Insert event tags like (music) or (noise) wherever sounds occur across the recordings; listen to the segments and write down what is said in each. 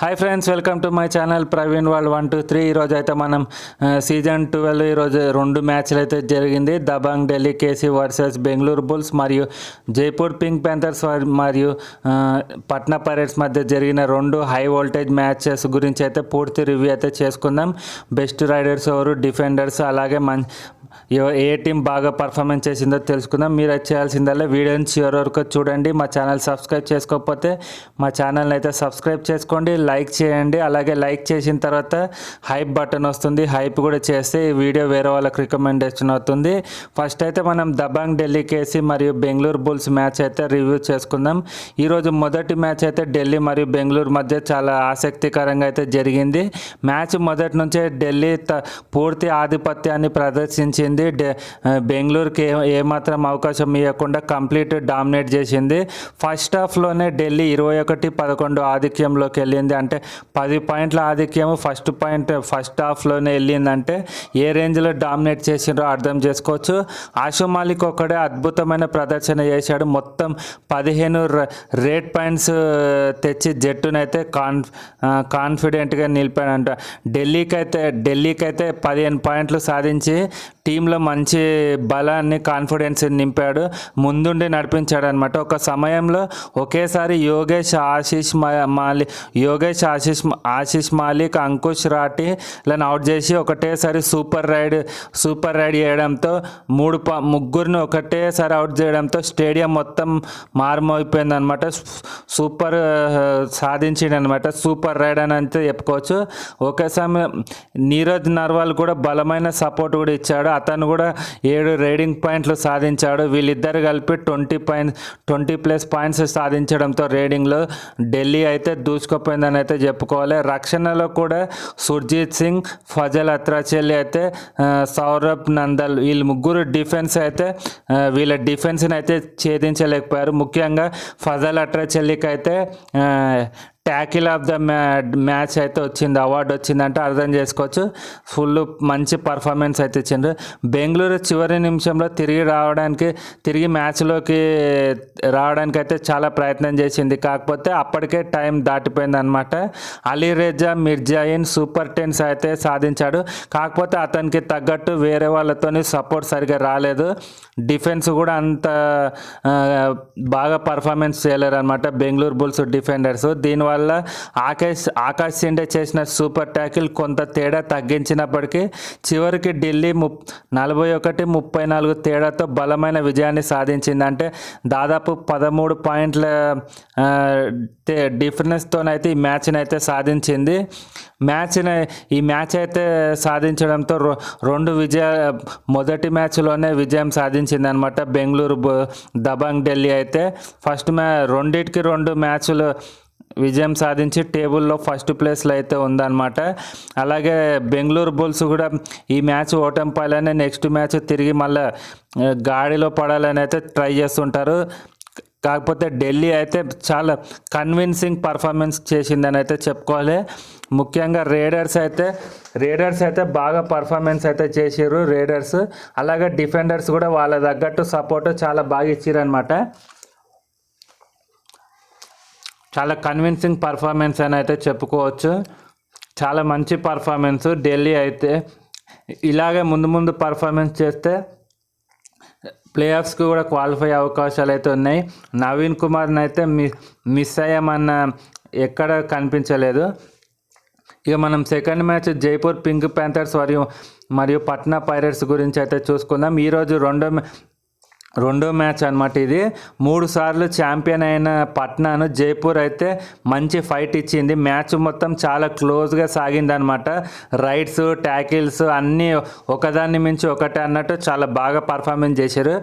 Hi friends welcome to my channel Praveen world one two three ఈరోజు అయితే మనం season twelve ఈరోజు రెండు మ్యాచ్లు అయితే జరిగింది. Dabang Delhi KC versus Bengaluru bulls మరియు జైపూర్ పింక్ ప్యాంథర్స్ మరియు పట్నా పైరేట్స్ మధ్య జరిగిన రెండు హై వోల్టేజ్ మ్యాచెస్ గురించి అయితే పూర్తి రివ్యూ అయితే చేసుకుందాం. బెస్ట్ రైడర్స్ ఎవరు? డిఫెండర్స్ అలాగే మం ఏ టీం బాగా పర్ఫార్మెన్స్ చేసిందో తెలుసుకుందాం. మీరు అయితే చేయాల్సిందల్లా వీడియోని చివరి వరకు చూడండి. మా ఛానల్ సబ్స్క్రైబ్ చేసుకోకపోతే మా ఛానల్ని అయితే సబ్స్క్రైబ్ చేసుకోండి. లైక్ చేయండి. అలాగే లైక్ చేసిన తర్వాత హైప్ బటన్ వస్తుంది. హైప్ కూడా చేస్తే ఈ వీడియో వేరే వాళ్ళకి రికమెండేషన్ అవుతుంది. ఫస్ట్ అయితే మనం దబాంగ్ ఢిల్లీ కేసీ మరియు బెంగళూరు బుల్స్ మ్యాచ్ అయితే రివ్యూ చేసుకుందాం. ఈరోజు మొదటి మ్యాచ్ అయితే ఢిల్లీ మరియు బెంగళూరు మధ్య చాలా ఆసక్తికరంగా అయితే జరిగింది. మ్యాచ్ మొదటి నుంచే ఢిల్లీ త- పూర్తి ఆధిపత్యాన్ని ప్రదర్శించింది. చేసింది. బెంగళూరుకి ఏ ఏమాత్రం అవకాశం ఇవ్వకుండా కంప్లీట్ డామినేట్ చేసింది. ఫస్ట్ హాఫ్లోనే ఢిల్లీ ఇరవై ఒకటి పదకొండు ఆధిక్యంలోకి వెళ్ళింది. అంటే పది పాయింట్ల ఆధిక్యం ఫస్ట్ పాయింట్ ఫస్ట్ హాఫ్లోనే వెళ్ళిందంటే ఏ రేంజ్లో డామినేట్ చేసిండ్రో అర్థం చేసుకోవచ్చు. ఆషు మాలిక్ ఒక్కడే అద్భుతమైన ప్రదర్శన చేశాడు. మొత్తం పదిహేను రేట్ పాయింట్స్ తెచ్చి జట్టునైతే కాన్ కాన్ఫిడెంట్గా నిలిపాడంట ఢిల్లీకి అయితే ఢిల్లీకి అయితే పదిహేను పాయింట్లు సాధించి టీ టీంలో మంచి బలాన్ని కాన్ఫిడెన్స్ నింపాడు. ముందుండి నడిపించాడు అనమాట ఒక సమయంలో ఒకేసారి యోగేష్ ఆశీష్ మా- మాలి యోగేష్ ఆశీష్ ఆశీష్ మాలిక్ అంకుష్ రాటి లను అవుట్ చేసి ఒకటేసారి సూపర్ రైడ్ సూపర్ రైడ్ చేయడంతో మూడు ప ముగ్గురిని ఒకటేసారి అవుట్ చేయడంతో స్టేడియం మొత్తం మారుమోగిపోయింది అనమాట సూపర్ సాధించిండు అనమాట సూపర్ రైడ్ అని అంతే చెప్పుకోవచ్చు. ఒకే సమయం నీరజ్ నర్వాల్ కూడా బలమైన సపోర్ట్ కూడా ఇచ్చాడు. అతను కూడా ఏడు రైడింగ్ పాయింట్లు సాధించాడు. వీళ్ళిద్దరు కలిపి twenty point twenty plus points సాధించడంతో రేడింగ్లో ఢిల్లీ అయితే దూసుకుపోయిందని అయితే చెప్పుకోవాలి. రక్షణలో కూడా సుర్జీత్ సింగ్ ఫజల్ అత్రాచెల్లి అయితే సౌరభ్ నందల్ వీళ్ళు ముగ్గురు డిఫెన్స్ అయితే వీళ్ళ డిఫెన్స్ని అయితే ఛేదించలేకపోయారు. ముఖ్యంగా ఫజల్ అట్రాచెల్లికి అయితే ట్యాకిల్ ఆఫ్ ద మ్యా మ్యాచ్ అయితే వచ్చింది అవార్డు వచ్చిందంటే అర్థం చేసుకోవచ్చు. ఫుల్ మంచి పర్ఫార్మెన్స్ అయితే ఇచ్చిండ్రు. బెంగళూరు చివరి నిమిషంలో తిరిగి రావడానికి తిరిగి మ్యాచ్లోకి రావడానికి అయితే చాలా ప్రయత్నం చేసింది. కాకపోతే అప్పటికే టైం దాటిపోయింది అనమాట అలీ రేజా మిర్జాయిన్ సూపర్ టెన్స్ అయితే సాధించాడు. కాకపోతే అతనికి తగ్గట్టు వేరే వాళ్ళతోని సపోర్ట్ సరిగా రాలేదు. డిఫెన్స్ కూడా అంత బాగా పర్ఫార్మెన్స్ చేయలేరు అనమాట బెంగళూరు బుల్స్ డిఫెండర్స్ దీనివల్ల ఆకాష్ ఆకాష్ సిండే చేసిన సూపర్ ట్యాకిల్ కొంత తేడా తగ్గించినప్పటికీ చివరికి ఢిల్లీ ముప్ నలభై ఒకటి ముప్పై నాలుగు తేడాతో బలమైన విజయాన్ని సాధించింది అంటే దాదాపు పదమూడు పాయింట్ల డిఫరెన్స్తోనైతే ఈ మ్యాచ్ని అయితే సాధించింది. మ్యాచ్ని ఈ మ్యాచ్ అయితే సాధించడంతో రొ- రెండు విజయ మొదటి మ్యాచ్లోనే విజయం సాధించింది అనమాట బెంగళూరు దబాంగ్ ఢిల్లీ అయితే. ఫస్ట్ మ్యా రెండింటికి రెండు మ్యాచ్లు విజయం సాధించి టేబుల్లో ఫస్ట్ ప్లేస్లో అయితే ఉందన్నమాట. అలాగే బెంగళూరు బుల్స్ కూడా ఈ మ్యాచ్ ఓటమి పాలనే నెక్స్ట్ మ్యాచ్ తిరిగి మళ్ళీ గాడిలో పడాలని అయితే ట్రై చేస్తుంటారు. కాకపోతే ఢిల్లీ అయితే చాలా కన్విన్సింగ్ పర్ఫార్మెన్స్ చేసిందని అయితే చెప్పుకోవాలి. ముఖ్యంగా రేడర్స్ అయితే రేడర్స్ అయితే బాగా పర్ఫార్మెన్స్ అయితే చేసారు రేడర్స్. అలాగే డిఫెండర్స్ కూడా వాళ్ళ తగ్గట్టు సపోర్ట్ చాలా బాగా ఇచ్చారు అనమాట చాలా కన్విన్సింగ్ పర్ఫార్మెన్స్ అని అయితే చెప్పుకోవచ్చు. చాలా మంచి పర్ఫార్మెన్స్ ఢిల్లీ అయితే ఇలాగే ముందు ముందు పర్ఫార్మెన్స్ చేస్తే ప్లే ఆఫ్స్కి కూడా క్వాలిఫై అవకాశాలు అయితే ఉన్నాయి. నవీన్ కుమార్ని అయితే మి మిస్ అయ్యామన్న ఎక్కడ కనిపించలేదు. ఇక మనం second match Jaipur pink panthers మరియు మరియు పట్నా పైరట్స్ గురించి అయితే చూసుకుందాం. ఈరోజు రెండో రెండో మ్యాచ్ అనమాట ఇది. మూడు సార్లు ఛాంపియన్ అయిన పట్నాను జైపూర్ అయితే మంచి ఫైట్ ఇచ్చింది. మ్యాచ్ మొత్తం చాలా క్లోజ్గా సాగింది అనమాట రైడ్స్ ట్యాకిల్స్ అన్నీ ఒకదాన్ని మించి ఒకటే అన్నట్టు చాలా బాగా పర్ఫార్మెన్స్ చేశారు.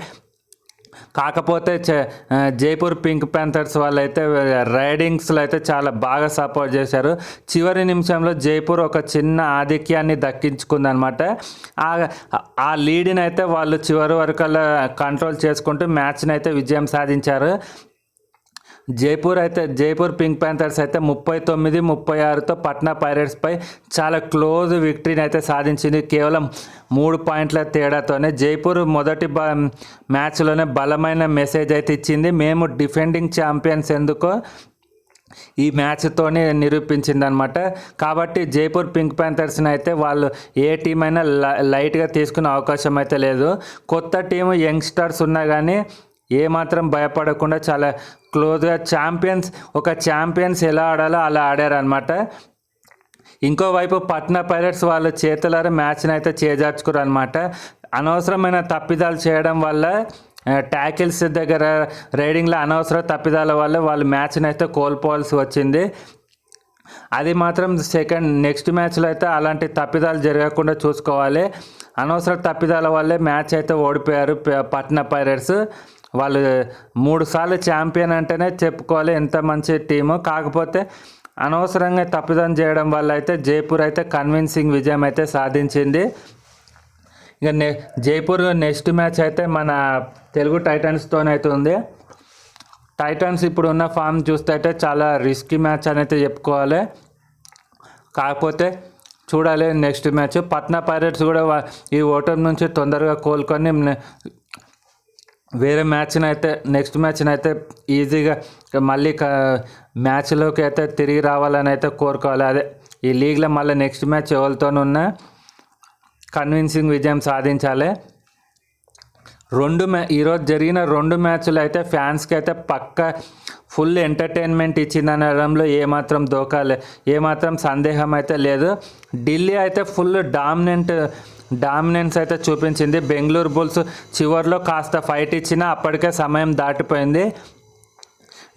కాకపోతే జైపూర్ పింక్ ప్యాంథర్స్ వాళ్ళు అయితే రైడింగ్స్లో అయితే చాలా బాగా సపోర్ట్ చేశారు. చివరి నిమిషంలో జైపూర్ ఒక చిన్న ఆధిక్యాన్ని దక్కించుకుందనమాట అనమాట ఆ లీడ్ని అయితే వాళ్ళు చివరి వరకు కంట్రోల్ చేసుకుంటూ మ్యాచ్ని అయితే విజయం సాధించారు. జైపూర్ అయితే జైపూర్ పింక్ ప్యాంథర్స్ అయితే ముప్పై తొమ్మిది ముప్పై ఆరుతో పట్నా పైరేట్స్పై చాలా క్లోజ్ విక్టరీని అయితే సాధించింది. కేవలం మూడు పాయింట్ల తేడాతోనే జైపూర్ మొదటి బ మ్యాచ్లోనే బలమైన మెసేజ్ అయితే ఇచ్చింది. మేము డిఫెండింగ్ ఛాంపియన్స్ ఎందుకో ఈ మ్యాచ్తోనే నిరూపించింది అనమాట కాబట్టి జైపూర్ పింక్ ప్యాంథర్స్ని అయితే వాళ్ళు ఏ టీం అయినా లైట్గా తీసుకునే అవకాశం అయితే లేదు. కొత్త టీం యంగ్స్టర్స్ ఉన్నా కానీ ఏమాత్రం భయపడకుండా చాలా క్లోజ్గా ఛాంపియన్స్ ఒక ఛాంపియన్స్ ఎలా ఆడాలో అలా ఆడారనమాట ఇంకోవైపు పట్నా పైరట్స్ వాళ్ళ చేతులారా మ్యాచ్ని అయితే చేజార్చుకోరు అనమాట అనవసరమైన తప్పిదాలు చేయడం వల్ల ట్యాకిల్స్ దగ్గర రైడింగ్లో అనవసర తప్పిదాల వల్ల వాళ్ళు మ్యాచ్ని అయితే కోల్పోవాల్సి వచ్చింది. అది మాత్రం సెకండ్ నెక్స్ట్ మ్యాచ్లో అయితే అలాంటి తప్పిదాలు జరగకుండా చూసుకోవాలి. అనవసర తప్పిదాల వల్లే మ్యాచ్ అయితే ఓడిపోయారు పట్నా పైరట్స్ వాళ్ళు మూడు సార్లు ఛాంపియన్ అంటేనే చెప్పుకోవాలి ఎంత మంచి టీము కాకపోతే అనవసరంగా తప్పిదం చేయడం వల్ల అయితే జైపూర్ అయితే కన్విన్సింగ్ విజయం అయితే సాధించింది. ఇక నె జైపూర్ నెక్స్ట్ మ్యాచ్ అయితే మన తెలుగు టైటన్స్తోనైతే ఉంది. టైటన్స్ ఇప్పుడు ఉన్న ఫామ్ చూస్తే అయితే చాలా రిస్కీ మ్యాచ్ అని అయితే చెప్పుకోవాలి. కాకపోతే చూడాలి నెక్స్ట్ మ్యాచ్ పట్నా పైరెట్స్ కూడా ఈ ఓటమి నుంచి తొందరగా కోలుకొని వేరే మ్యాచ్ని అయితే నెక్స్ట్ మ్యాచ్ని అయితే ఈజీగా మళ్ళీ మ్యాచ్లోకి అయితే తిరిగి రావాలని అయితే కోరుకోవాలి. అదే ఈ లీగ్లో మళ్ళీ నెక్స్ట్ మ్యాచ్ ఎవరితోనున్నా కన్విన్సింగ్ విజయం సాధించాలి. రెండు మ్యా ఈరోజు జరిగిన రెండు మ్యాచ్లు అయితే ఫ్యాన్స్కి అయితే పక్క ఫుల్ ఎంటర్టైన్మెంట్ ఇచ్చిందనడంలో ఏమాత్రం దోకాలే ఏమాత్రం సందేహం అయితే లేదు. ఢిల్లీ అయితే ఫుల్ డామినెంట్ డామినెన్స్ అయితే చూపించింది. బెంగళూరు బుల్స్ చివరిలో కాస్త ఫైట్ ఇచ్చినా అప్పటికే సమయం దాటిపోయింది.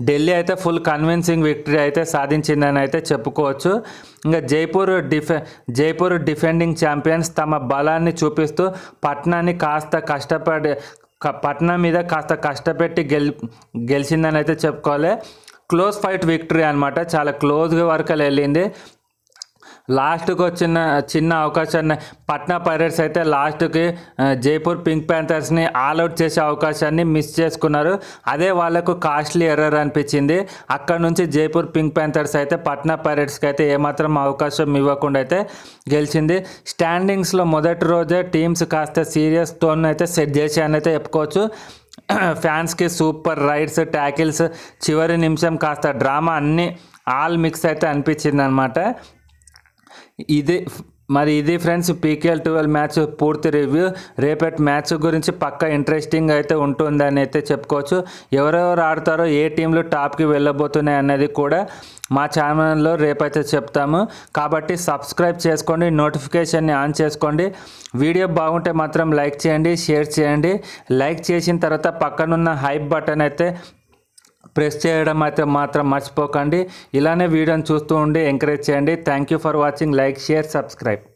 ఢిల్లీ అయితే ఫుల్ కన్విన్సింగ్ విక్టరీ అయితే సాధించిందని అయితే చెప్పుకోవచ్చు. ఇంకా జైపూర్ డిఫె జైపూర్ డిఫెండింగ్ ఛాంపియన్స్ తమ బలాన్ని చూపిస్తూ పట్నాన్ని కాస్త కష్టపడి పట్నం మీద కాస్త కష్టపెట్టి గెల్ గెలిచిందని అయితే చెప్పుకోవాలి. క్లోజ్ ఫైట్ విక్టరీ అనమాట చాలా క్లోజ్గా వరకు వెళ్ళింది. లాస్ట్కి వచ్చిన చిన్న అవకాశాన్ని పట్నా పైరట్స్ అయితే లాస్ట్కి జైపూర్ పింక్ ప్యాంథర్స్ని ఆల్అవుట్ చేసే అవకాశాన్ని మిస్ చేసుకున్నారు. అదే వాళ్ళకు కాస్ట్లీ ఎర్రర్ అనిపించింది. అక్కడ నుంచి జైపూర్ పింక్ ప్యాంథర్స్ అయితే పట్నా పైరట్స్కి అయితే ఏమాత్రం అవకాశం ఇవ్వకుండా అయితే గెలిచింది. స్టాండింగ్స్లో మొదటి రోజే టీమ్స్ కాస్త సీరియస్ టోన్ అయితే సెట్ చేశాయని అయితే చెప్పుకోవచ్చు. (clears throat) ఫ్యాన్స్కి సూపర్ రైడ్స్ ట్యాకిల్స్ చివరి నిమిషం కాస్త డ్రామా అన్నీ ఆల్ మిక్స్ అయితే అనిపించింది అనమాట ఇది మరి ఇది ఫ్రెండ్స్ పీకేఎల్ ట్వెల్వ్ మ్యాచ్ పూర్తి రివ్యూ. రేపటి మ్యాచ్ గురించి పక్క ఇంట్రెస్టింగ్ అయితే ఉంటుందని అయితే చెప్పుకోవచ్చు. ఎవరెవరు ఆడతారో ఏ టీంలు టాప్కి వెళ్ళబోతున్నాయి అన్నది కూడా మా ఛానల్లో రేపైతే చెప్తాము. కాబట్టి సబ్స్క్రైబ్ చేసుకోండి నోటిఫికేషన్ని ఆన్ చేసుకోండి. వీడియో బాగుంటే మాత్రం లైక్ చేయండి షేర్ చేయండి. లైక్ చేసిన తర్వాత పక్కనున్న హైప్ బటన్ అయితే ప్రెస్ చేయడం అయితే మాత్రం మర్చిపోకండి. ఇలానే వీడియోని చూస్తూ ఉండి ఎంకరేజ్ చేయండి. Thank you for watching like share subscribe